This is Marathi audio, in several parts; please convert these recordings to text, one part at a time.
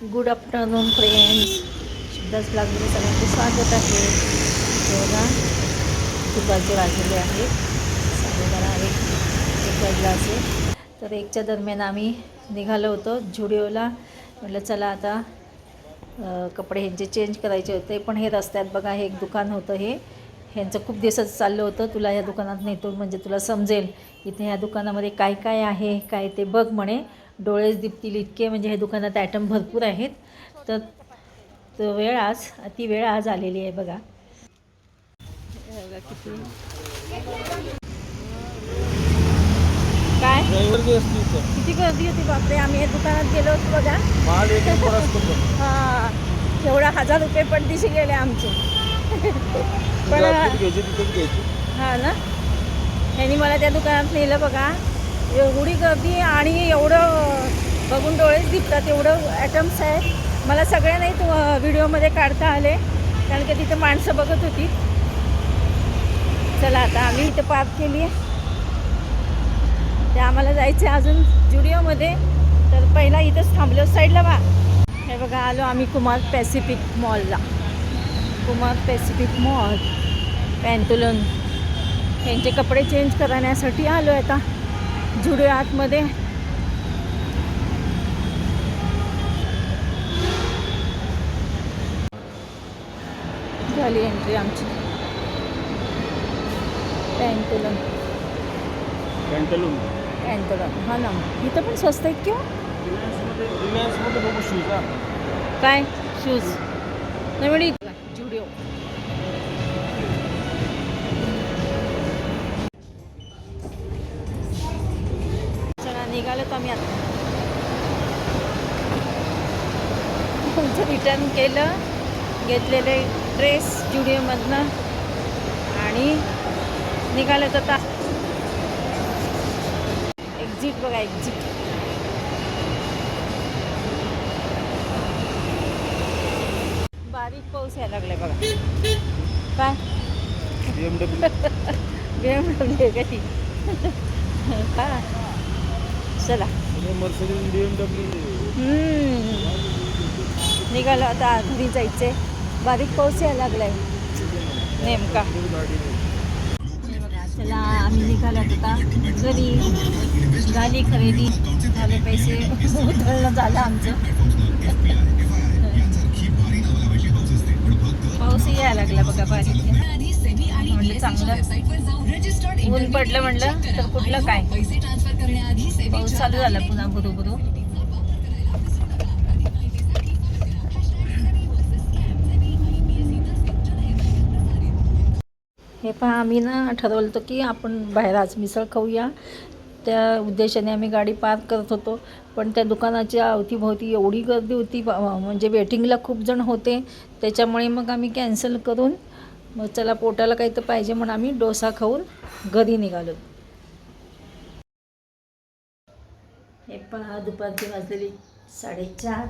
गुड आफ्टरनून फ्रेंड्स शुद्धाच ब्लॉगमध्ये सगळ्यांचे स्वागत आहे. जेव्हा दुपारचे वाजलेले आहेत साडेबारा एक एक वाजला असेल. तर एकच्या दरम्यान आम्ही निघालो होतो झुडिओला. म्हटलं चला आता कपडे ह्यांचे चेंज करायचे होते. पण हे रस्त्यात बघा हे एक दुकान होतं हे. ह्यांचं खूप दिवसाचं चाललं होतं. तुला या दुकानात नेतो म्हणजे तुला समजेल. इथे ह्या दुकानामध्ये काय काय आहे काय ते बघ म्हणे. डोळेच दिपतील इतके म्हणजे ह्या दुकानात ॲटम भरपूर आहेत. तर तो वेळ आज ती वेळ आज आलेली आहे बघा. किती काय किती गर्दी होती बापरे. आम्ही या दुकानात गेलो होतो बघा. पण हां. एवढा हजार रुपये पडदिशी गेले आमचे. पण आपली घ्यायची तिथेच घ्यायची. हा ना? ह्यांनी मला त्या दुकानात नेलं बघा. एवढी गर्दी आणि एवढं बघून डोळेच दिसतात एवढं ॲटम्स आहे मला सगळ्या नाही तू व्हिडिओमध्ये काढता आले. कारण की तिथं माणसं बघत होती. चला आता आम्ही इथं पार्क केली आहे. ते आम्हाला जायचं आहे अजून जुडिओमध्ये. तर पहिला इथंच थांबलो. साईडला बा हे बघा आलो आम्ही कुमार पॅसिफिक मॉलला. कुमार पॅसिफिक मॉल पॅन्टुलन यांचे कपडे चेंज करण्यासाठी आलो आहे आता जुडे आतमध्ये. झाली एंट्री आमची. पॅन्टुलन कॅन्टलून पॅन्टुलन हा ना. इथं पण स्वस्त आहेत किंवा? काय? शूज नाही म्हणे रिटर्न केलं घेतलेले ड्रेस जुडिओमधनं आणि निघालो आता. एक्झिट बघा एक्झिट बारीक पाऊस यायला लागलाय बघा. काय? बी एम डब्ल्यू गेम आहे का ती? का चला. मर्सिडीज निघालो आता घरी जायचे. बारीक पाऊस यायला लागलाय. नेमका. चला आम्ही निघालो आता घरी. झाली खरेदी. झाले पैसे. उधळणं झालं आमचं. पाऊसही यायला लागला बघा बारीक. चांगलं. ऊन पडलं म्हणलं तर कुठलं काय? पाऊस चालू झाला पुन्हा बरोबर हे पहा आम्ही ना ठरवलं होतं की आपण बाहेर आज मिसळ खाऊया. त्या उद्देशाने आम्ही गाडी पार्क करत होतो. पण त्या दुकानाच्या अवतीभोवती एवढी गर्दी होती म्हणजे वेटिंगला खूप जण होते. त्याच्यामुळे मग आम्ही कॅन्सल करून मग चला पोटाला काही तर पाहिजे म्हणून आम्ही डोसा खाऊन घरी निघालो. हे पहा दुपारची वाजलेली साडेचार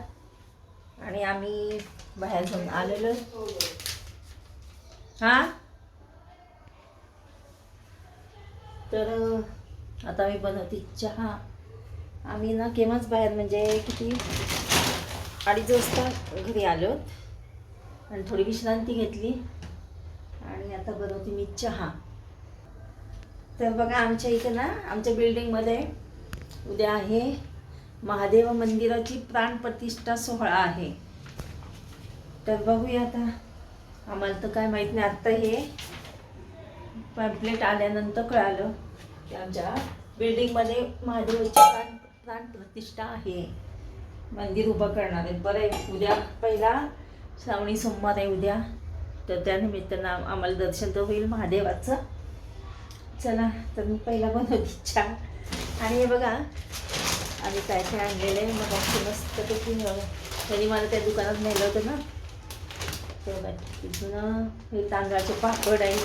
आणि आम्ही बाहेर जाऊन आलेलो. हां? तर आता मी बनवते चहा. आम्ही ना केव्हाच बाहेर म्हणजे किती अडीच वाजता घरी आलो. आणि थोडी विश्रांती घेतली. आणि आता बनवते मी चहा. तर बघा आमच्या इथं ना आमच्या बिल्डिंगमध्ये उद्या आहे महादेव मंदिराची प्राणप्रतिष्ठा सोहळा आहे. तर बघूया आता. आम्हाला तर काय माहीत नाही आत्ता हे पॅम्पलेट आल्यानंतर कळालं की आमच्या बिल्डिंगमध्ये महादेवाची प्राण प्राण प्रतिष्ठा आहे. मंदिर उभं करणार आहेत. बरं आहे उद्या पहिला श्रावणी सोमवार आहे उद्या. तर त्यानिमित्तानं आम्हाला दर्शन तर होईल महादेवाचं. चला तर मी पहिला बनवते छान आणि हे बघा आम्ही काय काय आणलेलं आहे. मग अशी मस्तपैकी अं, त्यांनी मला त्या दुकानात नेलं होतं ना. तेव्हा तिथून हे तांदळाचे पापड आहे.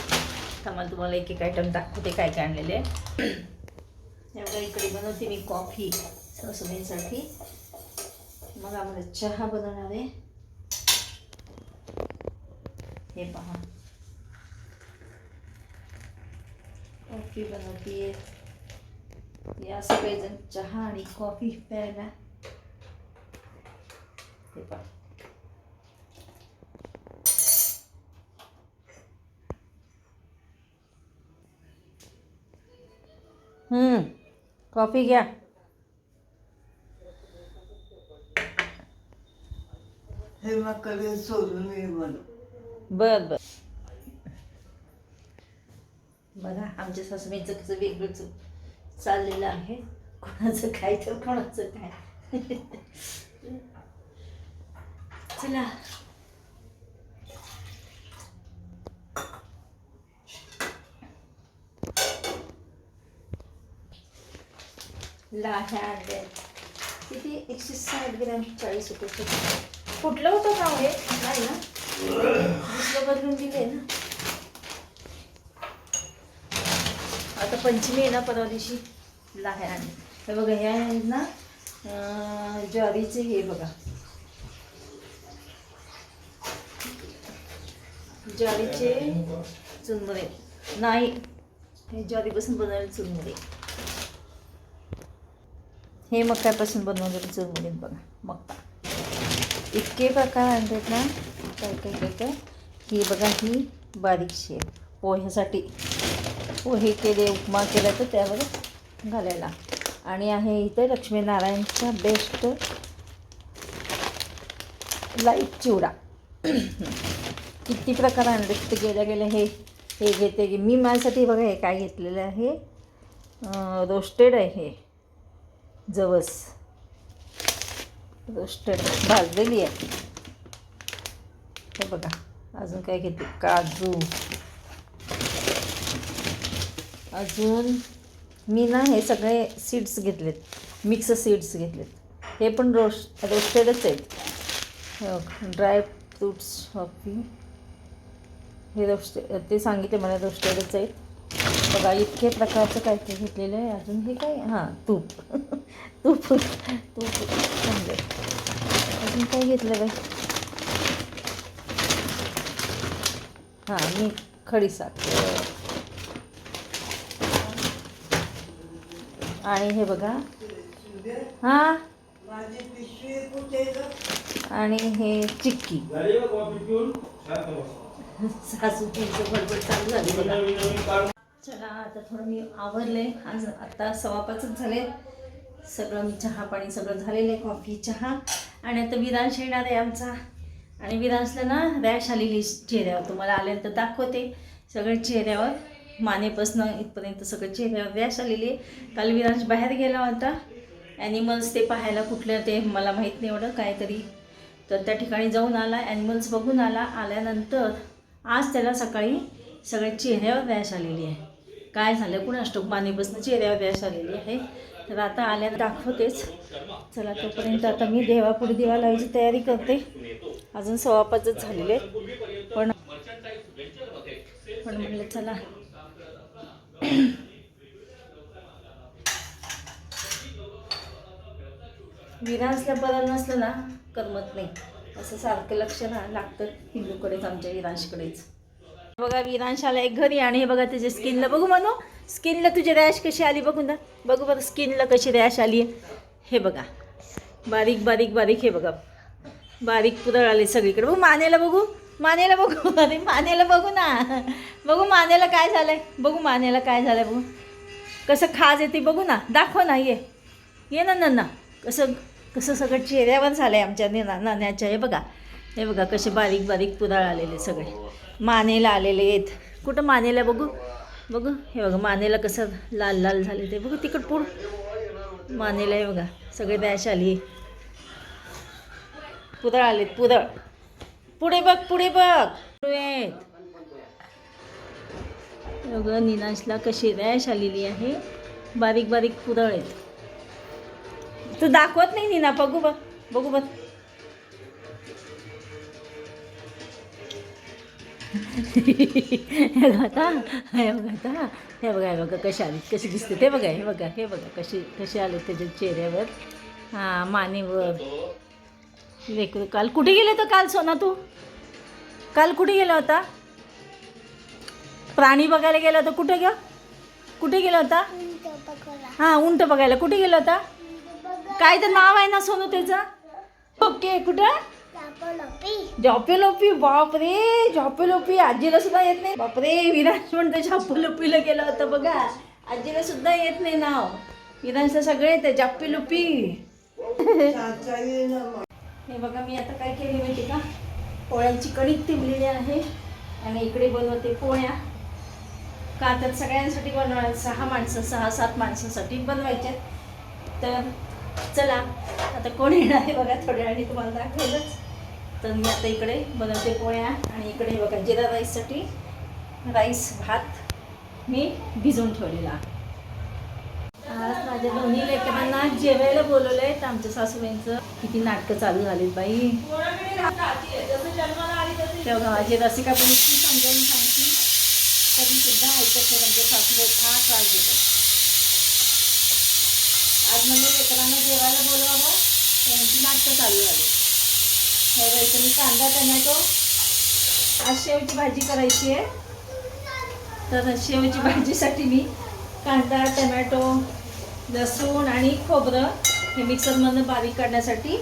थांबा तुम्हाला एक एक आयटम दाखवते काय काय आणलेले आहे. एवढं इकडे बनवते मी कॉफी सासूबाईंसाठी. मग आम्हाला चहा बनवणार आहे. हे पहा. कॉफी बनवते या सगळेजण चहा आणि कॉफी प्यायला. हे पहा. कॉफी घ्या. हे मकडे सोडून ये म्हणून बर बर. बघा आमच्या सासूबाईंचं कसं वेगळंच चाललेलं आहे. कोणाचं काय तर कोणाचं काय. चला. लाह्या आणल्या किती? एकशे साठ ग्रॅम चाळीस रुपये कुठलं होतं का हो हे नाही ना? दुसरं बदलून दिले ना. आता पंचमी आहे ना परवा दिवशी लाह्या आणली. हे बघा ह्या आहेत ना ज्वारीचे हे बघा. ज्वारीचे चुनमुरे. नाही हे ज्वारीपासून बनवलेले चुरमुरे हे मक्यापासून बनवलेले चुरमुरे आहेत बघा. मक्का इतके प्रकार आणतात ना. काय काय काय काय? ही बघा ही बारीकशी आहे पोह्यासाठी. पोहे केले उपमा केला तर त्यावर घालायला. आणि आहे इथे लक्ष्मीनारायणचा बेस्ट लाइट चिवडा. किती प्रकार आणले तिथे गेल्या गेल्या हे हे घेते की मी माझ्यासाठी बघा हे काय घेतलेलं आहे. रोस्टेड आहे हे. जवस. रोस्टेड भाजलेली आहे. हे बघा अजून काय घेते? काजू. अजून मी ना हे सगळे सीड्स घेतलेत. मिक्स सीड्स घेतलेत. हे पण रोश रोस्टेडच आहेत. ड्राय फ्रूट्स हॉपी हे रोस्टे ते सांगितले मला रोस्टेडच आहेत. बघा इतके प्रकारचं काय काय घेतलेलं आहे. अजून हे काय? हां तूप. तूप. तूप. चांगलं. अजून काय घेतलं बाई? हां मी खडीसाखर आणि हे बघा. हां? आणि हे चिक्की. सासू तुमचं बडबड चालू झाली बघा. चला आता थोडं मी आवरले. आज आता सवापाचच झाले. सगळं मी चहा पाणी सगळं झालेलं आहे कॉफी चहा. आणि आता विरांश येणार आहे आमचा. आणि विरांशला ना रॅश आलेली चेहऱ्यावर. तुम्हाला आल्यानंतर दाखवते. सगळं चेहऱ्यावर मानेपासनं इथपर्यंत सगळं चेहऱ्यावर रॅश आलेली आहे. काल विरांश बाहेर गेला होता. ॲनिमल्स ते पाहायला कुठलं ते मला माहीत नाही एवढं काहीतरी. तर त्या ठिकाणी जाऊन आला ॲनिमल्स बघून आला. आल्यानंतर आज त्याला सकाळी सगळ्या चेहऱ्यावर रॅश आलेली आहे. काय झालं? कुणा अष्टोक मानेपासून चेहऱ्यावर रॅश आलेली आहे. तर आता आल्या दाखवतेच. चला तोपर्यंत आता मी देवापुढे दिवा लावायची तयारी करते. अजून सव्वापाचच झालेले आहेत. पण पण म्हणलं चला. विरांसला बरं नसलं ना करमत नाही. असं सारखं लक्ष ना लागतं हिंदूकडेच आमच्या विरांशकडेच बघा विरांशाला एक घरी आणि हे बघा त्याच्या स्किनला बघू म्हणू स्किनला तुझी रॅश कशी आली बघू ना बघू बघा स्किनला कशी रॅश आली. आहे हे बघा. बारीक बारीक बारीक हे बघा. बारीक पुरळ आले सगळीकडे. बघू मानेला बघू. मानेला बघू. अरे मानेला बघू ना. बघू मानेला काय झालंय. बघू मानेला काय झालंय बघू. कसं खाज येते बघू ना. दाखव ना ये. ये ना नन्ना. कसं कसं सगळं चेहऱ्यावर झालं आहे आमच्या निना नाण्याच्या हे बघा. हे बघा कसे बारीक बारीक पुराळ आलेले सगळे. मानेला आलेले आहेत. कुठं मानेला? बघू. बघू. हे बघा मानेला कसं लाल लाल झाले ते. बघू तिकड पुढ. मानेला हे बघा. सगळे डॅश आली. पुदळ आलेत. पुदळ पुढे बघ पुढे बघ. पुढे आहेत. बघा निनाशला कशी रॅश आलेली आहे. बारीक बारीक पुदळ आहेत. तू दाखवत नाही नीना. बघू बघ. बघू बघ. हे बघा आता हे बघा आता हे बघा हे बघा कशी आली कशी दिसते ते बघा हे बघा हे बघा कशी कशी आले त्याच्या चेहऱ्यावर. हां मानेवर. लेकरू काल कुठे गेले होतं काल सोना तू? काल कुठे गेला होता? प्राणी बघायला गेला होता कुठे ग? कुठे गेला होता? हां उंट बघायला कुठे गेला होता? काय तर नाव आहे ना सोनू त्याचं? ओके कुठं? झॉपेलोपी बापरे झॉपेलोपी आजीला सुद्धा येत नाही. बापरे विराज म्हणतो झॉपेलोपीला गेलं होतं बघा. आजीला सुद्धा येत नाही नाव. विराजचं सगळे येते झॉपेलोपी चाचा हे बघा मी आता काय केली माहिती का? पोळ्यांची कणिक तिमलेली आहे आणि इकडे बनवते पोळ्या. का तर सगळ्यांसाठी बनवायला सहा माणसं सहा सात माणसांसाठी बनवायच्या तर चला आता कोण येणार आहे बघा थोड्या वेळाने तुम्हाला दाखवलंच. तर मी आता इकडे बनवते पोळ्या आणि इकडे बघा जिरा राईससाठी राईस भात मी भिजवून ठेवलेला आज माझ्या दोन्ही लेकरांना जेवायला बोलवलं आहे तर आमच्या सासूबाईंचं किती नाटकं चालू झालीत बाई. तेव्हा माझी रसिका पण इतकी समजावून सांगते. तरी सुद्धा ऐकत नाही म्हणजे सासूबाई फार त्रास देतात. आज म्हणजे लेकरांना जेवायला बोलवावं त्यांची नाटकं चालू झाली. हे बाई मी कांदा टमॅटो आज शेवची भाजी करायची आहे. तर शेवची भाजीसाठी मी कांदा टमॅटो लसूण आणि खोबरं हे मिक्सरमधनं बारीक करण्यासाठी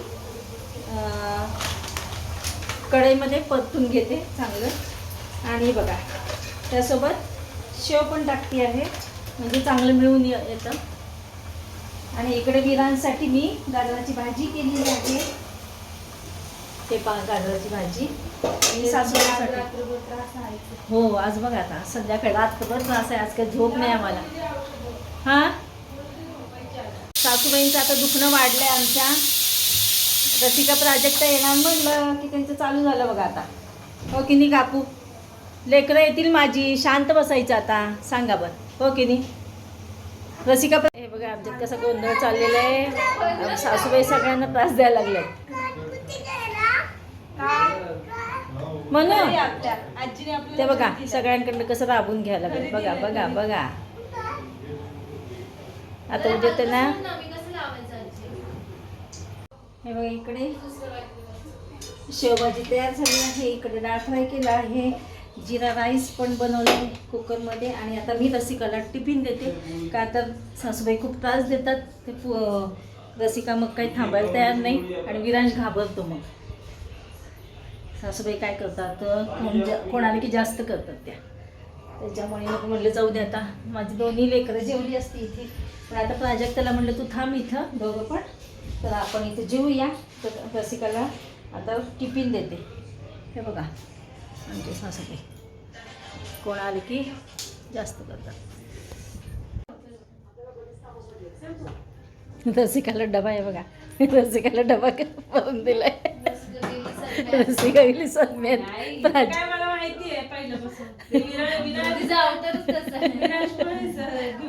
कढईमध्ये परतून घेते चांगलं. आणि बघा त्यासोबत शेव पण टाकते आहे. म्हणजे चांगलं मिळून ये- येतं. आणि इकडे विरांसाठी मी गाजराची भाजी केलेली आहे. ते पा गाजराची भाजी. हो आज बघा आता संध्याकाळी रात्रभर त्रास आहे आज काही झोप नाही आम्हाला. हां? सासूबाईंचं आता दुखणं वाढलंय आमच्या. रसिका प्राजक्त येणार म्हणलं की त्यांचं चालू झालं बघा आता. हो की नाही काकू? लेकरं येतील माझी शांत बसायचं आता. सांगा बरं. हो की नाही? रसिका हे बघा आमच्यात कसा गोंधळ चाललेला आहे. सासूबाई सगळ्यांना त्रास द्यायला लागले म्हणून ते बघा सगळ्यांकडनं कसं राबून घ्यायला लागेल. बघा बघा बघा. आता उद्या त्यांना हे बघा इकडे. शेवभाजी तयार झाली आहे. इकडे डाळ फ्राय केला आहे. जिरा राईस पण बनवलं आहे कुकरमध्ये. आणि आता मी रसिकाला टिफिन देते. का तर सासूबाई खूप त्रास देतात. ते रसिका मग काही थांबायला तयार नाही. आणि विरांश घाबरतो मग. सासूबाई काय करतात म्हणजे कोण की जास्त करतात त्या. त्याच्यामुळे मग म्हणलं जाऊ दे आता माझी दोन्ही लेकरं जेवली असती इथे. पण आता प्राजक्ताला म्हणलं तू थांब इथं दोघं पण. तर आपण इथे जेवूया तर रसिकाला आता टिफिन देते. हे बघा आमचे सासूबाई. कोण आले की जास्त करतात. रसिकाला डबा आहे बघा. रसिकाला डबा करून दिलाय. रसिका गेली सन्मेत प्राज काय मला माहिती आहे पहिल्यापासून ते विरा- विरा-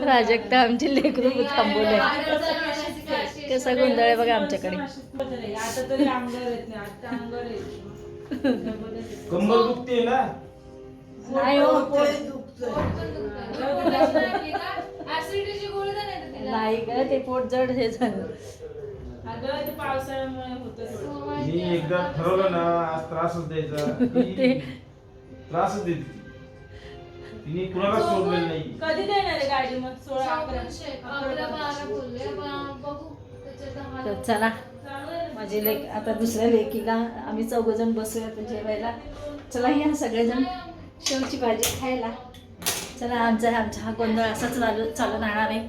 प्राजक्ता आमची लेकरू थांबवले कसा गोंधळ आहे बघा आमच्याकडे कंबर दुखते ना नाही हो. नाही ग ते पोट जड हे झालं अगं ते पावसाळ्यामुळे होतं. थोडं. मी एकदा ठरवलं ना आज त्रासच द्यायचा. ती. त्रासच देते. तिने सोडलेलं नाही. कधी देणार आहे गाडी मग सोळा अकरा? तर चला. आहे. ना. माझी लेक आता दुसऱ्या लेकीला आम्ही चौघजण बसूया जेवायला. चला या सगळेजण. शेवची भाजी खायला. चला आमचा आमचा हा गोंधळ असाच चालू चालू राहणार आहे.